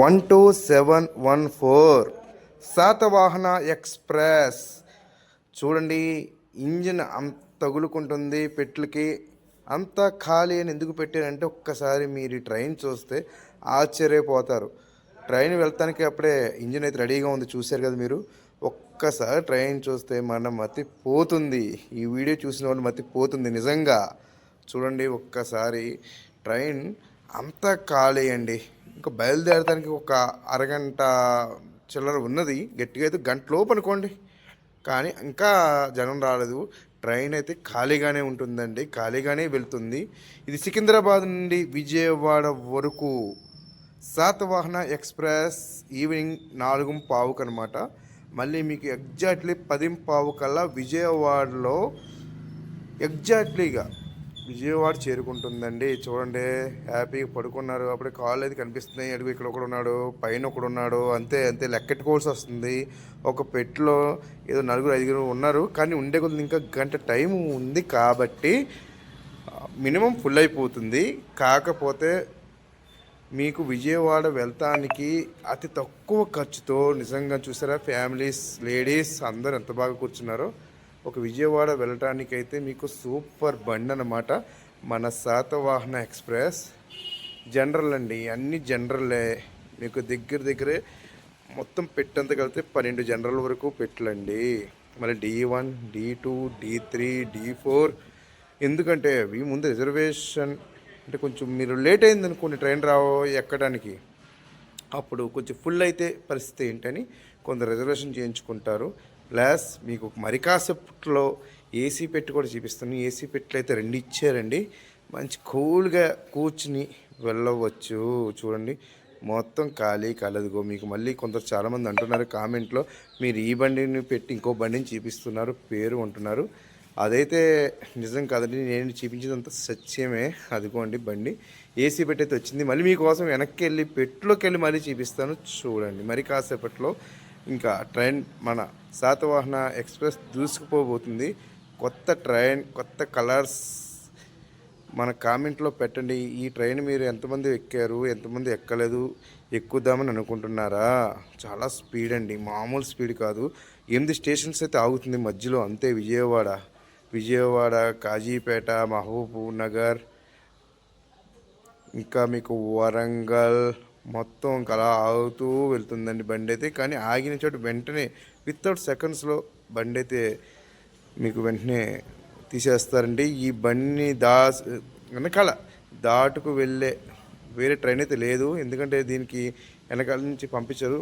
One two seven one four Satavahana Express. చూడండి engine అంత తగులుకుంటుంది పెట్లకి. అంత ఖాళీ అని ఎందుకు పెట్టారంటే ఒక్కసారి మీరు ఈ ట్రైన్ చూస్తే ఆశ్చర్యపోతారు. ట్రైన్ వెళ్తానికి అప్పుడే ఇంజిన్ అయితే రెడీగా ఉంది చూశారు కదా మీరు? ఒక్కసారి ట్రైన్ చూస్తే మన మతి పోతుంది. ఈ వీడియో చూసిన వాళ్ళు మతి పోతుంది నిజంగా. చూడండి ఒక్కసారి. ట్రైన్ అంత ఖాళీ అండి. ఇంకా బయలుదేరడానికి ఒక అరగంట చిల్లర ఉన్నది. గట్టిగా అయితే గంట లోపు అనుకోండి. కానీ ఇంకా జనం రాలేదు. ట్రైన్ అయితే ఖాళీగానే ఉంటుందండి. ఖాళీగానే వెళ్తుంది. ఇది సికింద్రాబాద్ నుండి విజయవాడ వరకు శాతవాహన ఎక్స్ప్రెస్ ఈవినింగ్ నాలుగు పావుకు అనమాట మళ్ళీ మీకు ఎగ్జాక్ట్లీ పది పావు కల్లా విజయవాడలో ఎగ్జాక్ట్లీగా విజయవాడ చేరుకుంటుందండి. చూడండి హ్యాపీగా పడుకున్నారు. అప్పుడే కాళ్ళు అయితే కనిపిస్తున్నాయి. అడుగు ఇక్కడ ఒకడు ఉన్నాడు పైన ఒకడు ఉన్నాడు. అంతే అంతే. లెక్కెట్టుకోవాల్సి వస్తుంది. ఒక పెట్టులో ఏదో నలుగురు ఐదుగురు ఉన్నారు. కానీ ఉండే కొద్ది ఇంకా గంట టైం ఉంది కాబట్టి మినిమం ఫుల్ అయిపోతుంది. కాకపోతే మీకు విజయవాడ వెళ్తానికి అతి తక్కువ ఖర్చుతో నిజంగా చూసారా ఫ్యామిలీస్ లేడీస్ అందరూ ఎంత బాగా కూర్చున్నారో. ఒక విజయవాడ వెళ్ళటానికి అయితే మీకు సూపర్ బండి అన్నమాట. మన శాతవాహన ఎక్స్ప్రెస్. జనరల్ అండి అన్ని జనరలే. మీకు దగ్గర దగ్గరే మొత్తం పెట్టంత కలిపితే పన్నెండు జనరల్ వరకు పెట్టలండి. మళ్ళీ D one D two D three D four. ఎందుకంటే అవి ముందు రిజర్వేషన్ అంటే కొంచెం మీరు లేట్ అయింది అనుకోండి ట్రైన్ రావ ఎక్కడానికి. అప్పుడు కొంచెం ఫుల్ అయితే పరిస్థితి ఏంటని కొందరు రిజర్వేషన్ చేయించుకుంటారు. ప్లస్ మీకు మరి కాసేపట్లో ఏసీ పెట్టి కూడా చూపిస్తాను. ఏసీ పెట్లు అయితే రెండు ఇచ్చారండి. మంచి కూల్గా కూర్చుని వెళ్ళవచ్చు. చూడండి. మొత్తం ఖాళీ కాలేదుగో. మీకు మళ్ళీ కొందరు చాలామంది అంటున్నారు కామెంట్లో మీరు ఈ బండిని పెట్టి ఇంకో బండిని చూపిస్తున్నారు పేరు అంటున్నారు అదైతే నిజం కాదండి. నేను చూపించేదంతా సత్యమే. అదిగోండి బండి. ఏసీ పెట్టి అయితే వచ్చింది. మళ్ళీ మీకోసం వెనక్కి వెళ్ళి పెట్టులోకి వెళ్ళి మళ్ళీ చూపిస్తాను. చూడండి. మరి కాసేపట్లో ఇంకా ట్రైన్ మన శాతవాహన ఎక్స్ప్రెస్ దూసుకుపోబోతుంది. కొత్త ట్రైన్ కొత్త కలర్స్ మన కామెంట్లో పెట్టండి. ఈ ట్రైన్ మీరు ఎంతమంది ఎక్కారు ఎంతమంది ఎక్కలేదు ఎక్కుదామని అనుకుంటున్నారా? చాలా స్పీడ్ అండి. మామూలు స్పీడ్ కాదు. ఎనిమిది స్టేషన్స్ అయితే ఆగుతుంది మధ్యలో. అంతే విజయవాడ. విజయవాడ కాజీపేట మహబూబ్ నగర్ ఇంకా మీకు వరంగల్ మొత్తం ఇంకా అలా ఆగుతూ వెళ్తుందండి బండి అయితే కానీ ఆగిన చోట వెంటనే వితౌట్ సెకండ్స్లో బండి అయితే మీకు వెంటనే తీసేస్తారండి. ఈ బండిని దా వెనకాల దాటుకు వెళ్ళే వేరే ట్రైన్ అయితే లేదు. ఎందుకంటే దీనికి వెనకాల నుంచి పంపించరు.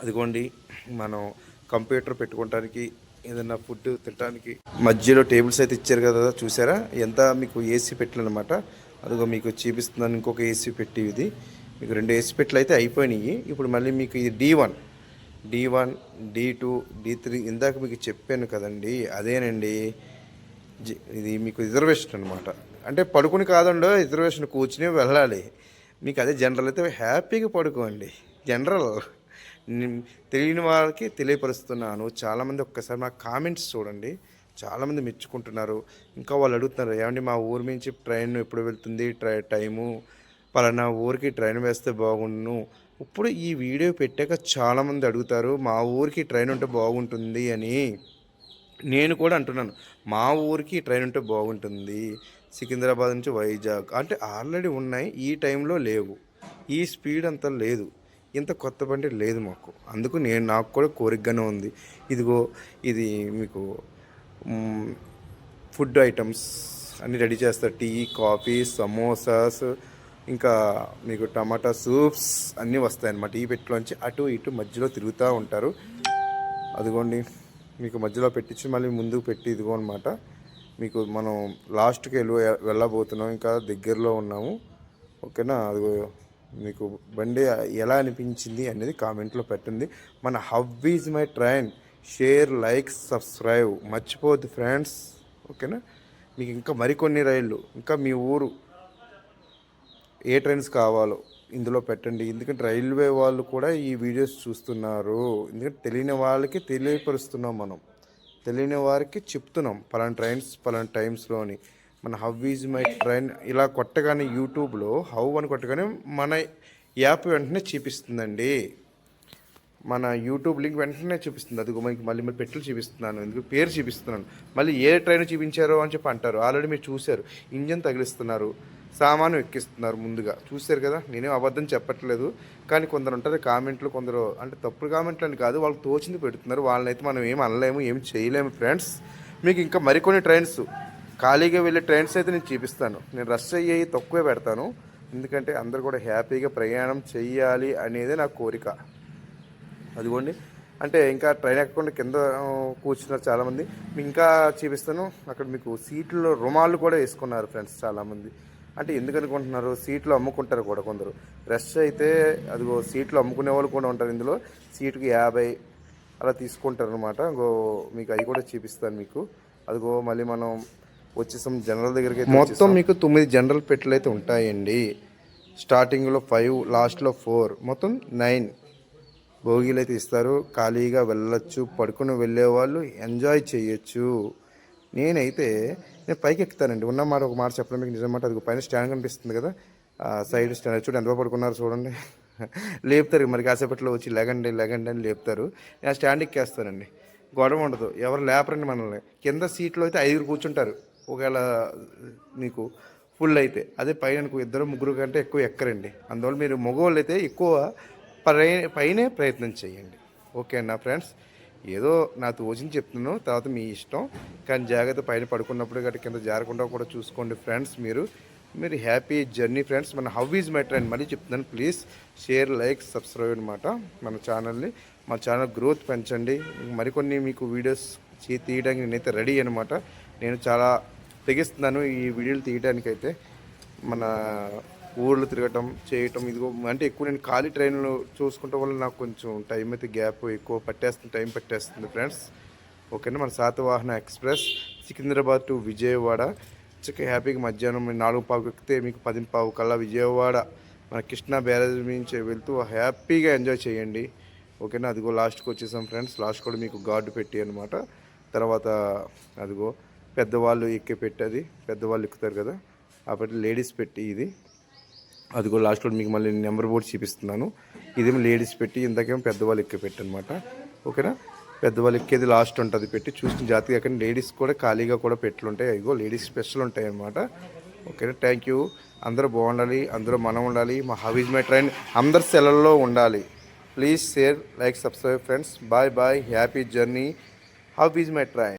అదిగోండి మనం కంప్యూటర్ పెట్టుకోవటానికి ఏదైనా ఫుడ్ తినడానికి మధ్యలో టేబుల్స్ అయితే ఇచ్చారు కదా చూసారా? ఎంత మీకు ఏసీ పెట్టాలన్నమాట అదిగో మీకు చూపిస్తున్నాను ఇంకొక ఏసీ పెట్టి ఇది. మీకు రెండు ఏసీ పెట్లు అయితే అయిపోయినాయి. ఇప్పుడు మళ్ళీ మీకు ఇది D one D one D two D three ఇందాక మీకు చెప్పాను కదండి. అదేనండి. ఇది మీకు రిజర్వేషన్ అనమాట అంటే పడుకుని కాదండో రిజర్వేషన్ కూర్చుని వెళ్ళాలి. మీకు అదే జనరల్ అయితే హ్యాపీగా పడుకోండి. జనరల్. తెలియని వాళ్ళకి తెలియపరుస్తున్నాను. చాలామంది ఒక్కసారి మా కామెంట్స్ చూడండి. చాలామంది మెచ్చుకుంటున్నారు. ఇంకా వాళ్ళు అడుగుతున్నారు ఏమండి మా ఊరి నుంచి ట్రైన్ ఎప్పుడు వెళ్తుంది? ట్రై టైము పలానా ఊరికి ట్రైన్ వేస్తే బాగుండును. ఇప్పుడు ఈ వీడియో పెట్టాక చాలామంది అడుగుతారు మా ఊరికి ట్రైన్ ఉంటే బాగుంటుంది అని. నేను కూడా అంటున్నాను మా ఊరికి ట్రైన్ ఉంటే బాగుంటుంది. సికింద్రాబాద్ నుంచి వైజాగ్ అంటే ఆల్రెడీ ఉన్నాయి ఈ టైంలో లేవు. ఈ స్పీడ్ అంత లేదు. ఇంత కొత్త బండి లేదు మాకు. అందుకు నేను నాకు కూడా కోరికగానే ఉంది. ఇదిగో ఇది మీకు ఫుడ్ ఐటమ్స్ అన్నీ రెడీ చేస్తారు. టీ కాఫీ సమోసాస్ ఇంకా మీకు టమాటా సూప్స్ అన్నీ వస్తాయి అన్నమాట ఈ పెట్టులోంచి అటు ఇటు మధ్యలో తిరుగుతూ ఉంటారు. అదిగోండి మీకు మధ్యలో పెట్టించి మళ్ళీ ముందుకు పెట్టి ఇదిగో అనమాట మీకు మనం లాస్ట్కి వెళ్ళి వెళ్ళబోతున్నాం ఇంకా దగ్గరలో ఉన్నాము. ఓకేనా? అదిగో మీకు బండి ఎలా అనిపించింది అనేది కామెంట్లో పెట్టండి. మన how is my train. Share like subscribe. మర్చిపోద్దు ఫ్రెండ్స్. ఓకేనా? మీకు ఇంకా మరికొన్ని రైళ్ళు ఇంకా మీ ఊరు ఏ ట్రైన్స్ కావాలో ఇందులో పెట్టండి. ఎందుకంటే రైల్వే వాళ్ళు కూడా ఈ వీడియోస్ చూస్తున్నారు. ఎందుకంటే తెలియని వాళ్ళకి తెలియపరుస్తున్నాం మనం. తెలియని వారికి చెప్తున్నాం పలానా ట్రైన్స్ పలానా టైమ్స్లోని. మన హౌ ఈజ్ మై ట్రైన్ ఇలా కొట్టగానే యూట్యూబ్లో హౌ అని కొట్టగానే మన యాప్ వెంటనే చూపిస్తుందండి. మన యూట్యూబ్ లింక్ వెంటనే చూపిస్తుంది. అది మనకి మళ్ళీ మళ్ళీ పెట్టులు చూపిస్తున్నాను. ఎందుకు? పేరు చూపిస్తున్నాను. మళ్ళీ ఏ ట్రైన్ చూపించారో అని చెప్పి అంటారు. ఆల్రెడీ మీరు చూశారు. ఇంజన్ తగిలిస్తున్నారు. సామాను ఎక్కిస్తున్నారు ముందుగా. చూశారు కదా? నేనేం అబద్ధం చెప్పట్లేదు. కానీ కొందరు ఉంటారు కామెంట్లు కొందరు అంటే తప్పుడు కామెంట్లు అని కాదు వాళ్ళు తోచింది పెడుతున్నారు. వాళ్ళనైతే మనం ఏం అనలేము ఏం చేయలేము ఫ్రెండ్స్. మీకు ఇంకా మరికొన్ని ట్రైన్స్ ఖాళీగా వెళ్ళే ట్రైన్స్ అయితే నేను చూపిస్తాను. నేను రష్ అయ్యి తక్కువే పెడతాను. ఎందుకంటే అందరు కూడా హ్యాపీగా ప్రయాణం చేయాలి అనేది నా కోరిక. అదిగోండి. అంటే ఇంకా ట్రైన్ ఎక్కకుండా కింద కూర్చున్నారు చాలామంది. ఇంకా చూపిస్తాను. అక్కడ మీకు సీట్లో రుమాలు కూడా వేసుకున్నారు ఫ్రెండ్స్ చాలామంది. అంటే ఎందుకు అనుకుంటున్నారు? సీట్లు అమ్ముకుంటారు కూడా కొందరు. రష్ అయితే అదిగో సీట్లు అమ్ముకునే వాళ్ళు కూడా ఉంటారు ఇందులో. సీటుకి యాభై అలా తీసుకుంటారు అనమాట ఇంకో మీకు అవి కూడా చూపిస్తాను మీకు. అదిగో మళ్ళీ మనం వచ్చేసాం జనరల్ దగ్గరికి మొత్తం మీకు తొమ్మిది జనరల్ పెట్టెలు అయితే ఉంటాయండి. స్టార్టింగ్లో ఫైవ్ లాస్ట్లో ఫోర్ మొత్తం నైన్ భోగిలు అయితే ఇస్తారు. ఖాళీగా వెళ్ళొచ్చు పడుకుని వెళ్ళే వాళ్ళు ఎంజాయ్ చేయొచ్చు. నేనైతే నేను పైకి ఎక్కుతానండి ఉన్న మాట ఒక మాట చెప్పడం మీకు నిజమాట అది పైన స్టాండ్ కనిపిస్తుంది కదా. సైడ్ స్టాండ్ చూడండి ఎంత పడుకున్నారు చూడండి. లేపుతారు మరి కాసేపట్లో వచ్చి లెగండి లెగండి అని లేపుతారు. నేను స్టాండ్ ఎక్కేస్తానండి. గొడవ ఉండదు. ఎవరు లేపరండి మనల్ని. కింద సీట్లో అయితే ఐదుగురు కూర్చుంటారు. ఒకవేళ మీకు ఫుల్ అయితే. అదే పైన ఇద్దరు ముగ్గురు కంటే ఎక్కువ ఎక్కరండి. అందువల్ల మీరు మగవాళ్ళు అయితే ఎక్కువ పై పైనే ప్రయత్నం చేయండి. ఓకే నా ఫ్రెండ్స్? ఏదో నా తోచింది చెప్తున్నాను తర్వాత మీ ఇష్టం. కానీ జాగ్రత్త పైన పడుకున్నప్పుడు గట్టి కింద జారకుండా కూడా చూసుకోండి ఫ్రెండ్స్ మీరు. మీరు హ్యాపీ జర్నీ ఫ్రెండ్స్. మన హౌ ఈజ్ మై ట్రైన్ మళ్ళీ చెప్తున్నాను. ప్లీజ్ షేర్ లైక్ సబ్స్క్రైబ్ అనమాట మన ఛానల్ని. మా ఛానల్ గ్రోత్ పెంచండి. మరికొన్ని మీకు వీడియోస్ తీయడానికి నేనైతే రెడీ అనమాట నేను చాలా తెగిస్తున్నాను ఈ వీడియోలు తీయడానికైతే. మన ఊళ్ళో తిరగటం చేయటం ఇదిగో అంటే ఎక్కువ నేను ఖాళీ ట్రైన్లు చూసుకుంటాం వల్ల నాకు కొంచెం టైం అయితే గ్యాప్ ఎక్కువ పట్టేస్తుంది టైం పట్టేస్తుంది ఫ్రెండ్స్ ఓకేనా మన శాతవాహన ఎక్స్ప్రెస్ సికింద్రాబాద్ టు విజయవాడ. చక్క హ్యాపీగా మధ్యాహ్నం నాలుగు పావుకి ఎక్కితే మీకు పది పావు కల్లా విజయవాడ. మన కృష్ణా బ్యారేజ్ నుంచి వెళ్తూ హ్యాపీగా ఎంజాయ్ చేయండి. ఓకేనా అదిగో లాస్ట్కి వచ్చేసాం ఫ్రెండ్స్ లాస్ట్ కూడా మీకు గార్డు పెట్టి అనమాట తర్వాత అదిగో పెద్దవాళ్ళు ఎక్కి పెట్టేది పెద్దవాళ్ళు ఎక్కుతారు కదా. అప్పటి లేడీస్ పెట్టి ఇది. అదిగో లాస్ట్లో మీకు మళ్ళీ నెంబర్ బోర్డ్ చూపిస్తున్నాను. ఇదేమో లేడీస్ పెట్టి ఇందాకేమో పెద్దవాళ్ళు ఎక్కి పెట్టి అనమాట ఓకేనా? పెద్దవాళ్ళు ఎక్కేది లాస్ట్ ఉంటుంది పెట్టి చూసిన జాతిగా కానీ లేడీస్ కూడా ఖాళీగా కూడా పెట్లుంటాయి ఉంటాయి. లేడీస్ స్పెషల్ ఉంటాయి అనమాట ఓకేనా? Thank you. అందరూ బాగుండాలి. అందరూ మనం ఉండాలి. మా హవీజ్ మై ట్రైన్? అందరు సెలవుల్లో ఉండాలి. Please share like subscribe friends. Bye bye. Happy journey. How is my train?